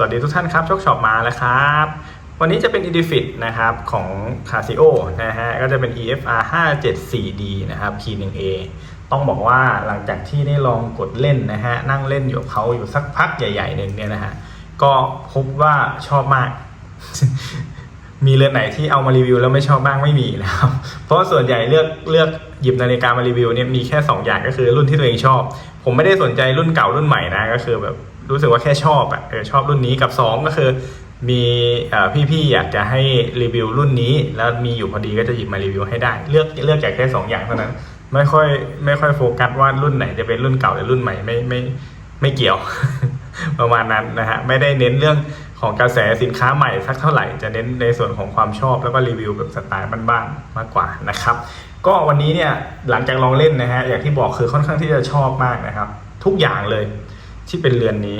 สวัสดีทุกท่านครับโชคช็อปมาแล้วครับ วันนี้จะเป็น Edifit นะครับของ Casio นะฮะก็จะเป็น EFR 574D นะครับ Key 1A ต้องบอกว่าหลังจากที่ได้ลองกดเล่นนะฮะนั่งเล่นอยู่เขาอยู่สักพักใหญ่ๆหนึ่งเนี่ยนะฮะก็พบว่าชอบมาก มีเรือนไหนที่เอามารีวิวแล้วไม่ชอบบ้างไม่มีนะครับ เพราะส่วนใหญ่เลือกเลือกหยิบนาฬิกามารีวิวเนี่ยมีแค่ 2 อย่างก็คือรุ่นที่ตัวเองชอบ ผมไม่ได้สนใจรุ่นเก่ารุ่นใหม่นะก็คือแบบ รู้สึกว่าแค่ชอบอะเออชอบรุ่นนี้กับ 2 ก็คือ มีพี่ๆอยากจะให้รีวิวรุ่นนี้ แล้วมีอยู่พอดีก็จะหยิบมารีวิวให้ได้ เลือกเลือกจากแค่ 2 อย่างเท่านั้น ไม่ค่อยไม่ค่อยโฟกัสว่ารุ่นไหนจะเป็นรุ่นเก่าหรือรุ่นใหม่ไม่ไม่ไม่เกี่ยว ประมาณนั้นนะฮะไม่ได้เน้นเรื่องของกระแสสินค้าใหม่สักเท่าไหร่จะเน้นในส่วนของความชอบแล้วก็รีวิวแบบสไตล์บ้านๆมากกว่านะครับ ก็วันนี้เนี่ยหลังจากลองเล่นนะฮะอย่างที่บอกคือค่อนข้างที่จะชอบมากนะครับ ทุกอย่างเลย ที่เป็นเรือนนี้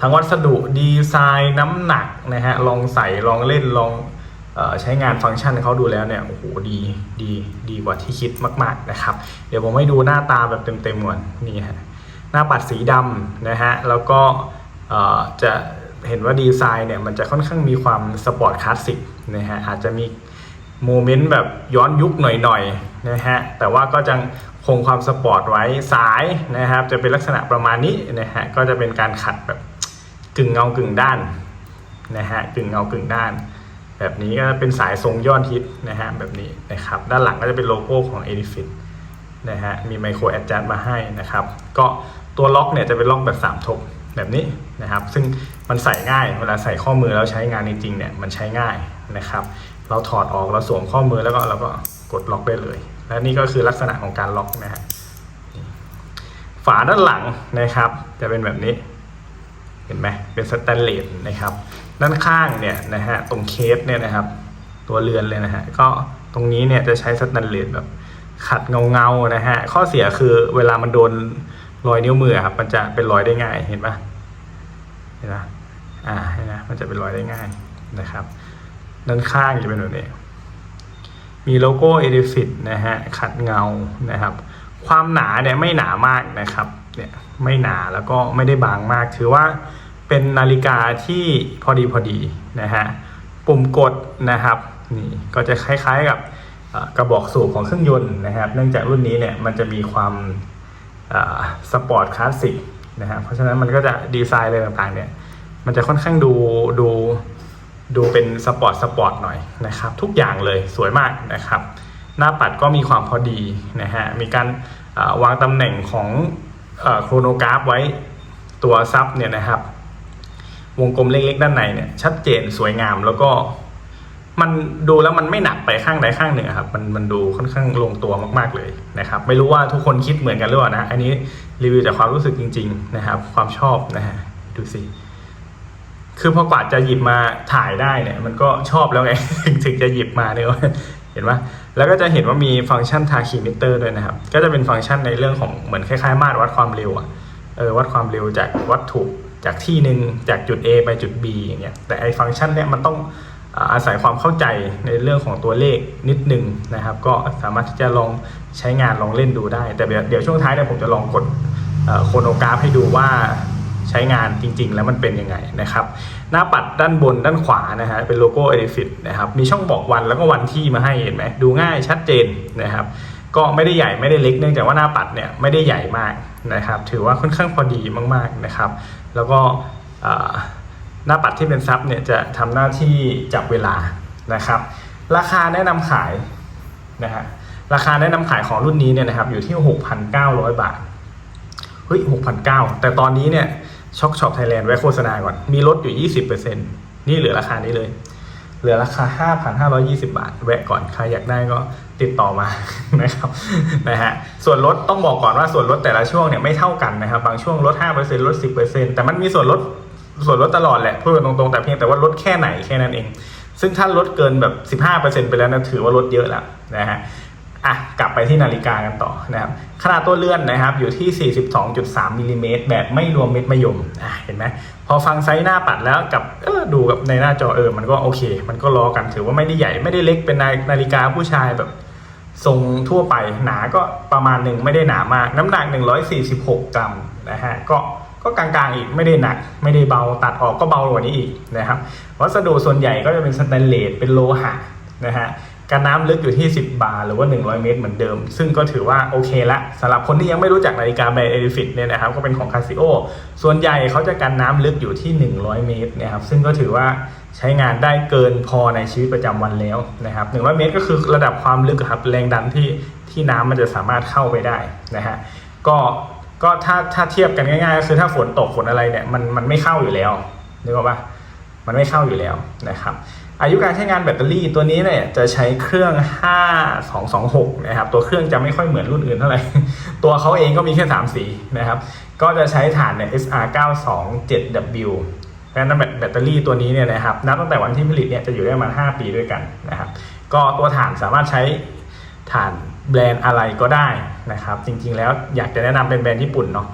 ทั้งวัสดุดีไซน์น้ำหนักนะฮะลองใส่ลองเล่นลองออใช้งานฟังก์ชันเขาดูแล้วเนี่ยโอ้โหดีดีดีกว่าที่คิดมากๆนะครับ เดี๋ยวผมให้ดูหน้าตาแบบเต็มๆก่อนนี่ฮะหน้าปัดสีดำนะฮะแล้วก็จะเห็นว่าดีไซน์เนี่ยมันจะค่อนข้างมีความสปอร์ตคลาสสิกนะฮะอาจจะมีโมเมนต์แบบย้อนยุคหน่อยๆนะฮะแต่ว่าก็จะ คงความสปอร์ตไว้สายนะครับ จะเป็นลักษณะประมาณนี้นะฮะก็จะเป็นการขัดแบบกึ่งเงากึ่งด้านนะฮะกึ่งเงากึ่งด้าน แบบนี้ก็เป็นสายทรงยอดฮิตนะฮะแบบนี้นะครับ ด้านหลังก็จะเป็นโลโก้ของ e d i f i t นะฮะมีไมโครแอดจัมาให้นะครับ ก็ตัวล็อกเนี่ยจะเป็นล็อกแบบ3ทบแบบนี้นะครับ ซึ่งมันใส่ง่ายเวลาใส่ข้อมือแล้วใช้งานจริงๆเนี่ยมันใช้ง่ายนะครับ เราถอดออกเราสวมข้อมือแล้วก็เราก็กดล็อกได้เลย และนี่ก็คือลักษณะของการล็อกนะฮะฝาด้านหลังนะครับ จะเป็นแบบนี้ เห็นไหมเป็นสแตนเลสนะครับ ด้านข้างเนี่ยนะฮะตรงเคสเนี่ยนะครับ ตัวเรือนเลยนะฮะก็ตรงนี้เนี่ยจะใช้สแตนเลสแบบขัดเงาเงาๆนะฮะข้อเสียคือเวลามันโดนรอยนิ้วมือครับมันจะเป็นรอยได้ง่ายเห็นปะเห็นปะอ่าเห็นนะมันจะเป็นรอยได้ง่ายนะครับ ด้านข้างจะเป็นแบบนี้ มีโลโก้ e d i f i t นะฮะขัดเงานะครับ ความหนาเนี่ยไม่หนามากนะครับเนี่ยไม่หนาแล้วก็ไม่ได้บางมาก ถือว่าเป็นนาฬิกาที่พอดีพอดีนะฮะปุ่มกดนะครับนี่ก็จะคล้ายๆกับกระบอกสูบของเครื่องยนต์นะครับ เนื่องจากรุ่นนี้เนี่ยมันจะมีความสปอร์ตคลาสสิกนะฮะเพราะฉะนั้นมันก็จะดีไซน์อะไรต่างๆเนี่ยมันจะค่อนข้างดูดู ดูเป็นสปอร์ตสปอร์ตหน่อยนะครับ ทุกอย่างเลยสวยมากนะครับ หน้าปัดก็มีความพอดีนะฮะมีการวางตำแหน่งของโครโนกราฟไว้ตัวซับเนี่ยนะครับ วงกลมเล็กๆ ด้านในเนี่ยชัดเจนสวยงามแล้วก็มันดูแล้วมันไม่หนักไปข้างใดข้างหนึ่งครับมันมันดูค่อนข้างลงตัวมากๆเลยนะครับ ไม่รู้ว่าทุกคนคิดเหมือนกันหรือเปล่านะ อันนี้รีวิวจากความรู้สึกจริง ๆ นะครับ ความชอบนะฮะดูสิ คือพอกว่าจะหยิบมาถ่ายได้เนี่ย มันก็ชอบแล้วไง ถึงจะหยิบมาเนี่ยเห็นปะแล้วก็จะเห็นว่ามีฟังก์ชันทาคีมิเตอร์ด้วยนะครับ ก็จะเป็นฟังก์ชันในเรื่องของเหมือนคล้ายๆ มาตรวัดความเร็วอะเออวัดความเร็วจากวัตถุจากที่หนึ่งจากจุด A ไปจุด B อย่างเงี้ยแต่ไอ้ฟังก์ชันเนี่ยมันต้องอาศัยความเข้าใจในเรื่องของตัวเลขนิดนึงนะครับ ก็สามารถที่จะลองใช้งานลองเล่นดูได้ แต่เดี๋ยวช่วงท้ายเนี่ยผมจะลองกดโคโนกราฟให้ดูว่า ช้งานจริง ๆ แล้วมันเป็นยังไงนะครับ หน้าปัดด้านบนด้านขวานะฮะเป็นโลโก้ e d i f i t นะครับมีช่องบอกวันแล้วก็วันที่มาให้เห็นไหมดูง่ายชัดเจนนะครับก็ไม่ได้ใหญ่ไม่ได้เล็กเนื่องจากว่าหน้าปัดเนี่ยไม่ได้ใหญ่มากนะครับ ถือว่าค่อนข้างพอดีมากๆนะครับ แล้วก็หน้าปัดที่เป็นซับเนี่ยจะทำหน้าที่จับเวลานะครับ ราคาแนะนำขายนะฮะราคาแนะนำขายของรุ่นนี้เนี่ยนะครับอยู่ที่ 6,900 บาทเฮ้ย6,900แต่ตอนนี้เนี่ย ช็อคช็อปไทยแลนด์ไว้โฆษณาก่อน มีลดอยู่ 20%นี่เหลือราคานี้เลย เหลือราคา 5,520 บาท แวะก่อน ใครอยากได้ก็ติดต่อมานะครับนะฮะส่วนลดต้องบอกก่อนว่าส่วนลดแต่ละช่วงเนี่ยไม่เท่ากันนะครับ บางช่วงลด 5%ลด 10%แต่มันมีส่วนลดส่วนลดตลอดแหละพูดตรงๆ แต่เพียงแต่ว่าลดแค่ไหนแค่นั้นเอง ซึ่งถ้าลดเกินแบบ 15%ไปแล้วนะถือว่าลดเยอะแล้วนะฮะ อะกลับไปที่นาฬิกากันต่อนะครับขนาดตัวเลื่อนนะครับ อยู่ที่ 42.3มิลลิเมตรแบบไม่รวมเม็ดมะยมอะเห็นไหมพอฟังไซส์หน้าปัดแล้วกับเออดูกับในหน้าจอเออมันก็โอเค มันก็รอกันถือว่าไม่ได้ใหญ่ไม่ได้เล็กเป็นนานาฬิกาผู้ชายแบบทรงทั่วไปหนาก็ประมาณหนึ่งไม่ได้หนามาก น้ำหนัก 146 กรัมนะฮะก็ก็กลางๆอีกไม่ได้หนัก ไม่ได้เบาตัดออกก็เบากว่านี้อีกนะครับวัสดุส่วนใหญ่ก็จะเป็นสแตนเลสเป็นโลหะนะฮะ การน้ำลึกอยู่ที่ 10 บาร์หรือว่า 100 เมตรเหมือนเดิม ซึ่งก็ถือว่าโอเคละสำหรับคนที่ยังไม่รู้จักนาฬิกาแบรนด์เอริฟิตเนี่ยนะครับก็เป็นของคาซิโอส่วนใหญ่เขาจะกันน้ำลึกอยู่ที่ 100 เมตรนะครับซึ่งก็ถือว่าใช้งานได้เกินพอในชีวิตประจำวันแล้วนะครับ100 เมตรก็คือระดับความลึกครับแรงดันที่ที่น้ำมันจะสามารถเข้าไปได้นะฮะก็ก็ถ้าถ้าเทียบกันง่ายๆก็คือถ้าฝนตกฝนอะไรเนี่ยมันมันไม่เข้าอยู่แล้วนึกออกปะมันไม่เข้าอยู่แล้วนะครับ อายุการใช้งานแบตเตอรี่ตัวนี้เนี่ยจะใช้เครื่อง 5226 นะครับ ตัวเครื่องจะไม่ค่อยเหมือนรุ่นอื่นเท่าไหร่ ตัวเขาเองก็มีแค่ 3 สีนะครับ ก็จะใช้ฐานเนี่ย SR927W เพราะฉะนั้นแบตแบตเตอรี่ตัวนี้เนี่ยนะครับ นับตั้งแต่วันที่ผลิตเนี่ยจะอยู่ได้ประมาณ 5 ปีด้วยกันนะครับ ก็ตัวฐานสามารถใช้ฐานแบรนด์อะไรก็ได้นะครับ จริงๆแล้วอยากจะแนะนำเป็นแบรนด์ญี่ปุ่นเนาะ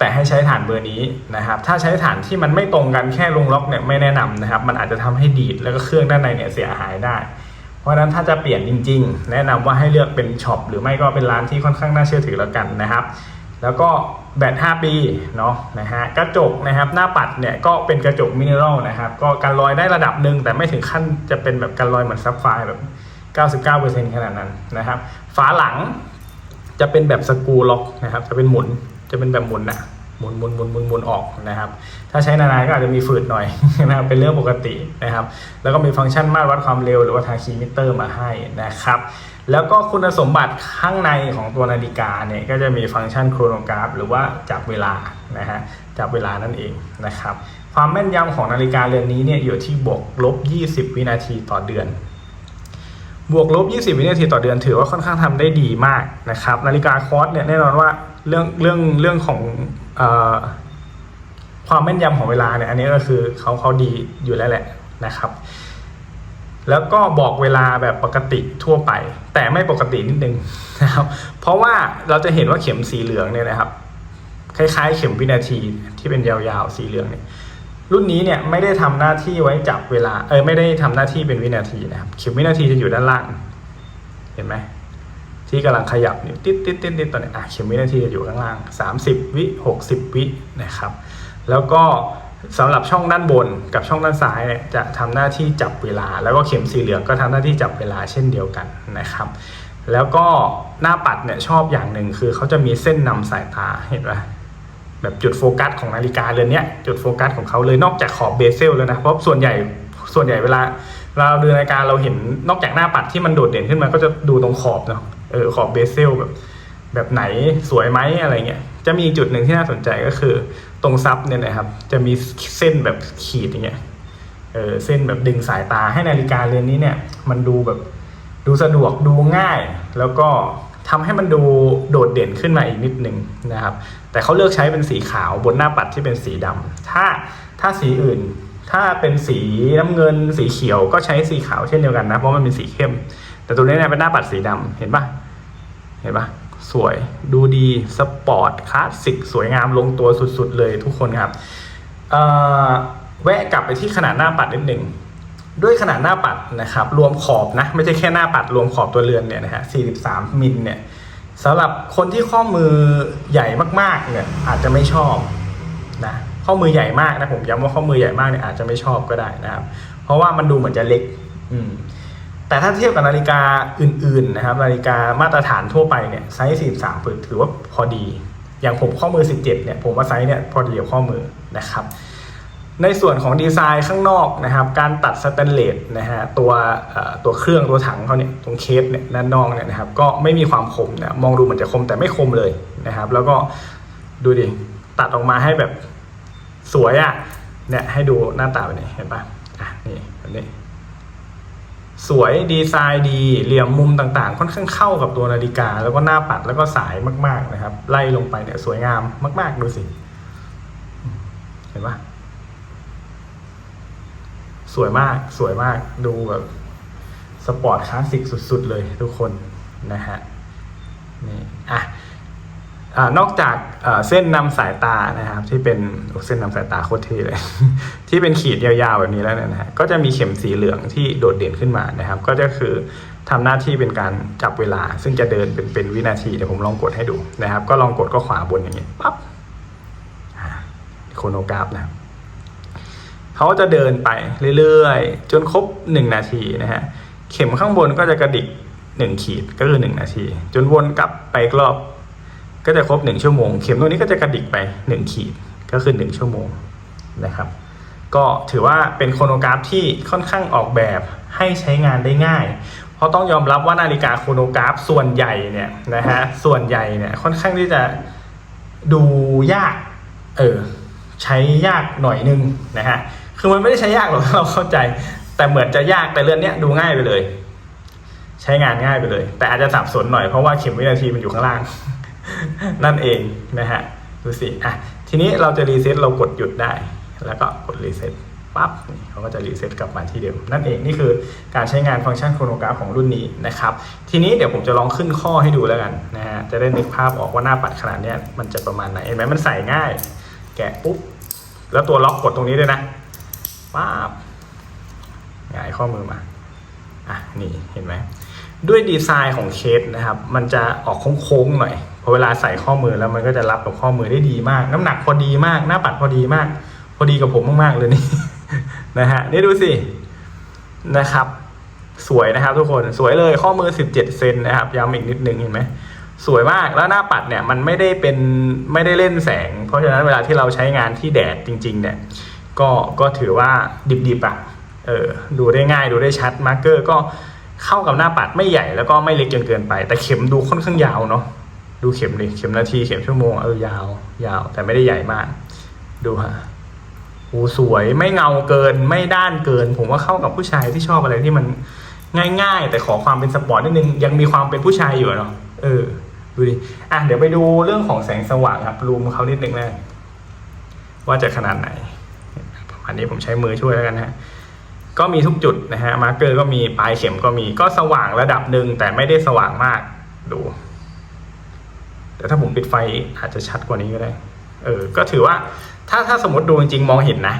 แต่ให้ใช้ฐานเบอร์นี้นะครับ ถ้าใช้ฐานที่มันไม่ตรงกันแค่ลงล็อกเนี่ยไม่แนะนำนะครับ มันอาจจะทำให้ดีดแล้วก็เครื่องด้านในเนี่ยเสียหายได้ เพราะฉะนั้นถ้าจะเปลี่ยนจริง ๆ แนะนำว่าให้เลือกเป็นช็อปหรือไม่ก็เป็นร้านที่ค่อนข้างน่าเชื่อถือแล้วกันนะครับ แล้วก็แบต5ปีเนาะนะฮะกระจกนะครับหน้าปัดเนี่ยก็เป็นกระจกมิเนอรัลนะครับก็กันรอยได้ระดับหนึ่งแต่ไม่ถึงขั้นจะเป็นแบบกันรอยเหมือนซับไฟแบบ 99%ขนาดนั้นนะครับ ฝาหลังจะเป็นแบบสกรูล็อกนะครับจะเป็นหมุน จะเป็นแบบหมุนนะหมุนหมุนหมุนหมุนหมุนออกนะครับ ถ้าใช้นานๆก็อาจจะมีฝืดหน่อยนะครับเป็นเรื่องปกตินะครับ แล้วก็มีฟังก์ชันมาตรวัดความเร็วหรือว่าทางคีมิเตอร์มาให้นะครับ แล้วก็คุณสมบัติข้างในของตัวนาฬิกาเนี่ยก็จะมีฟังก์ชันโครโนกราฟ หรือว่าจับเวลานะฮะจับเวลานั่นเองนะครับ ความแม่นยำของนาฬิกาเรือนนี้เนี่ยอยู่ที่บวกลบ 20 วินาทีต่อเดือน บวกลบ 20 วินาทีต่อเดือนถือว่าค่อนข้างทำได้ดีมากนะครับ นาฬิกาคอร์สเนี่ยแน่นอนว่าเรื่องเรื่องเรื่องของอความแม่นยำของเวลาเนี่ยอันนี้ก็คือเขาเขาดีอยู่แล้วแหละนะครับ แล้วก็บอกเวลาแบบปกติทั่วไป แต่ไม่ปกตินิดนึงนะครับ เพราะว่าเราจะเห็นว่าเข็มสีเหลืองเนี่ยนะครับ คล้ายๆ เข็มวินาทีที่เป็นยาวๆสีเหลืองเนี่ย รุ่นนี้เนี่ยไม่ได้ทำหน้าที่ไว้จับเวลา เออไม่ได้ทำหน้าที่เป็นวินาทีนะครับเข็มวินาทีจะอยู่ด้านล่าง เห็นไหมที่กำลังขยับนี่ติดติดติดติดตอนนี้อะเข็มวินาทีจะอยู่ข้างล่าง 30 วิ60 วินะครับ แล้วก็สำหรับช่องด้านบนกับช่องด้านซ้ายเนี่ยจะทำหน้าที่จับเวลา แล้วก็เข็มสีเหลืองก็ทำหน้าที่จับเวลาเช่นเดียวกันนะครับ แล้วก็หน้าปัดเนี่ยชอบอย่างหนึ่งคือเขาจะมีเส้นนำสายตาเห็นไหม แบบจุดโฟกัสของนาฬิกาเรือนนี้จุดโฟกัสของเขาเลยนอกจากขอบเบเซลแล้วนะเพราะส่วนใหญ่ส่วนใหญ่เวลาเราดูนาฬิกาเราเห็นนอกจากหน้าปัดที่มันโดดเด่นขึ้นมาก็จะดูตรงขอบเนาะเออขอบเบเซลแบบแบบไหนสวยไหมอะไรเงี้ยจะมีจุดหนึ่งที่น่าสนใจก็คือ ตรงซับเนี่ยนะครับ จะมีเส้นแบบขีดอย่างเงี้ยเออเส้นแบบดึงสายตาให้นาฬิกาเรือนนี้เนี่ย มันดูแบบดูสะดวกดูง่าย แล้วก็ ทำให้มันดูโดดเด่นขึ้นมาอีกนิดนึงนะครับ แต่เขาเลือกใช้เป็นสีขาวบนหน้าปัดที่เป็นสีดำถ้าถ้าสีอื่น ถ้าเป็นสีน้ำเงิน สีเขียวก็ใช้สีขาวเช่นเดียวกันนะเพราะมันเป็นสีเข้ม แต่ตัวนี้เนี่ยเป็นหน้าปัดสีดำเห็นปะเห็นปะสวยดูดีสปอร์ตคลาสสิกสวยงามลงตัวสุดๆเลยทุกคนครับเอ่อแวะกลับไปที่ขนาดหน้าปัดนิดหนึ่ง ด้วยขนาดหน้าปัดนะครับ รวมขอบนะ ไม่ใช่แค่หน้าปัดรวมขอบตัวเรือนเนี่ยนะฮะ 43 มิลเนี่ยสำหรับคนที่ข้อมือใหญ่มากๆเนี่ยอาจจะไม่ชอบนะข้อมือใหญ่มากนะผมย้ำว่าข้อมือใหญ่มากเนี่ยอาจจะไม่ชอบก็ได้นะครับ เพราะว่ามันดูเหมือนจะเล็ก อืมแต่ถ้าเทียบกับนาฬิกาอื่นๆนะครับ นาฬิกามาตรฐานทั่วไปเนี่ยไซส์ 43ปืนถือว่าพอดี อย่างผมข้อมือ 17 เนี่ยผมว่าไซส์เนี่ยพอดีกับข้อมือนะครับ ในส่วนของดีไซน์ข้างนอกนะครับ การตัดสแตนเลสนะฮะตัวตัวเครื่องตัวถังเขาเนี่ยตรงเคสเนี่ยด้านนอกเนี่ยนะครับก็ไม่มีความคมนะมองดูเหมือนจะคมแต่ไม่คมเลยนะครับ แล้วก็ดูดิตัดออกมาให้แบบสวยอะ่ะเนี่ยให้ดูหน้าตาแบบนี้เห็นปะอะนี่แบบนี้สวยดีไซน์ดีเหลี่ยมมุมต่างๆ ค่อนข้างเข้ากับตัวนาฬิกา แล้วก็หน้าปัดแล้วก็สายมาก ๆนะครับ ไล่ลงไปเนี่ยสวยงามมาก ๆ ดูสิ เห็นปะ สวยมากสวยมากดูแบบสปอร์ตคลาสสิกสุด ๆ เลยทุกคนนะฮะนี่อะอนอกจากเส้นนำสายตานะครับ ที่เป็นเส้นนำสายตาโคตรเท่เลย ที่เป็นขีดยาวๆแบบนี้แล้วเนี่ยนะฮะก็จะมีเข็มสีเหลืองที่โดดเด่นขึ้นมานะครับ ก็จะคือทำหน้าที่เป็นการจับเวลา ซึ่งจะเดินเป็นเป็นวินาทีเดี๋ยวผมลองกดให้ดูนะครับ ก็ลองกดก็ขวาบนอย่างนี้ปั๊บโครโนกราฟนะครับ เขาจะเดินไปเรื่อยๆ จนครบหนึ่งนาทีนะฮะ เข็มข้างบนก็จะกระดิกหนึ่งขีดก็คือหนึ่งนาที จนวนกลับไปกรอบ ก็จะครบหนึ่งชั่วโมง เข็มตัวนี้ก็จะกระดิกไปหนึ่งขีดก็คือหนึ่งชั่วโมงนะครับ ก็ถือว่าเป็นโครโนกราฟที่ค่อนข้างออกแบบให้ใช้งานได้ง่าย เพราะต้องยอมรับว่านาฬิกาโครโนกราฟส่วนใหญ่เนี่ยนะฮะ ส่วนใหญ่เนี่ยค่อนข้างที่จะดูยาก เออใช้ยากหน่อยนึงนะฮะ คือมันไม่ได้ใช้ยากหรอกเราเข้าใจ แต่เหมือนจะยากแต่เรื่องเนี้ยดูง่ายไปเลย ใช้งานง่ายไปเลย แต่อาจจะสับสนหน่อยเพราะว่าเข็มวินาทีมันอยู่ข้างล่าง นั่นเองนะฮะดูสิอะทีนี้เราจะรีเซ็ตเรากดหยุดได้ แล้วก็กดรีเซ็ตปั๊บเขาก็จะรีเซ็ตกลับมาที่เดิมนั่นเองนี่คือการใช้งานฟังก์ชันโครโนกราฟของรุ่นนี้นะครับ ทีนี้เดี๋ยวผมจะลองขึ้นข้อให้ดูแล้วกันนะฮะจะได้นึกภาพออกว่าหน้าปัดขนาดนี้มันจะประมาณไหนเห็นไหมมันใส่ง่าย แกะปุ๊บแล้วตัวล็อกกดตรงนี้ด้วยนะ ปั๊บหงายข้อมือมาอะนี่เห็นไหมด้วยดีไซน์ของเคสนะครับ มันจะออกโค้งๆหน่อยพอเวลาใส่ข้อมือแล้วมันก็จะรับกับข้อมือได้ดีมาก น้ำหนักพอดีมาก หน้าปัดพอดีมาก พอดีกับผมมากๆเลยนี่นะฮะนี่ดูสินะครับ สวยนะครับทุกคนสวยเลยข้อมือ 17เซนนะครับย้ำอีกนิดนึงเห็นไหมสวยมากแล้วหน้าปัดเนี่ยมันไม่ได้เป็นไม่ได้เล่นแสง เพราะฉะนั้นเวลาที่เราใช้งานที่แดดจริง ๆ เนี่ย ก็ก็ถือว่าดิบๆอะเออดูได้ง่ายดูได้ชัดมาร์กเกอร์ก็เข้ากับหน้าปัดไม่ใหญ่แล้วก็ไม่เล็กจนเกินไป แต่เข็มดูค่อนข้างยาวเนาะดูเข็มดิเข็มนาทีเข็มชั่วโมงเออยาวยาว แต่ไม่ได้ใหญ่มาก ดูฮะโอ้สวยไม่เงาเกินไม่ด้านเกิน ผมว่าเข้ากับผู้ชายที่ชอบอะไรที่มันง่ายๆ แต่ขอความเป็นสปอร์ตนิดนึงยังมีความเป็นผู้ชายอยู่เนาะเออดูดิอะเดี๋ยวไปดูเรื่องของแสงสว่างครับรูมเขานิดนึงนะว่าจะขนาดไหน ประมาณนี้ผมใช้มือช่วยแล้วกันฮะก็มีทุกจุดนะฮะมาร์กเกอร์ก็มีปลายเข็มก็มีก็สว่างระดับหนึ่งแต่ไม่ได้สว่างมากดู แต่ถ้าผมปิดไฟอาจจะชัดกว่านี้ก็ได้ เออ ก็ถือว่าถ้าถ้าสมมติดูจริงๆมองเห็นนะ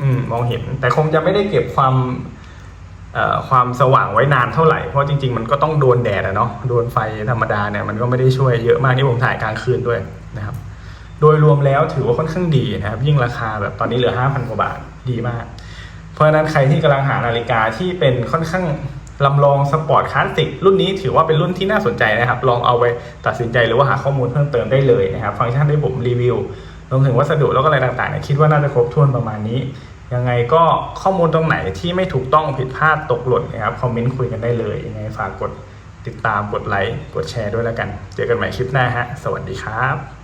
อืม มองเห็น แต่คงจะไม่ได้เก็บความเอ่อความสว่างไว้นานเท่าไหร่ เพราะจริง ๆ มันก็ต้องโดนแดดอะเนาะ โดนไฟธรรมดาเนี่ยมันก็ไม่ได้ช่วยเยอะมากที่ผมถ่ายกลางคืนด้วยนะครับ โดยรวมแล้วถือว่าค่อนข้างดีนะครับ ยิ่งราคาแบบตอนนี้เหลือ 5,000 กว่าบาท ดีมาก เพราะฉะนั้นใครที่กำลังหานาฬิกาที่เป็นค่อนข้างลำลองสปอร์ตคลาสสิกรุ่นนี้ถือว่าเป็นรุ่นที่น่าสนใจนะครับ ลองเอาไปตัดสินใจหรือว่าหาข้อมูลเพิ่มเติมได้เลยนะครับ ฟังก์ชันที่ผมรีวิวรวมถึงวัสดุแล้วก็อะไรต่างๆเนี่ยคิดว่าน่าจะครบถ้วนประมาณนี้ ยังไงก็ข้อมูลตรงไหนที่ไม่ถูกต้องผิดพลาดตกหล่นนะครับคอมเมนต์คุยกันได้เลยยังไงฝากกดติดตามกดไลค์กดแชร์ด้วยแล้วกัน เจอกันใหม่คลิปหน้าฮะสวัสดีครับ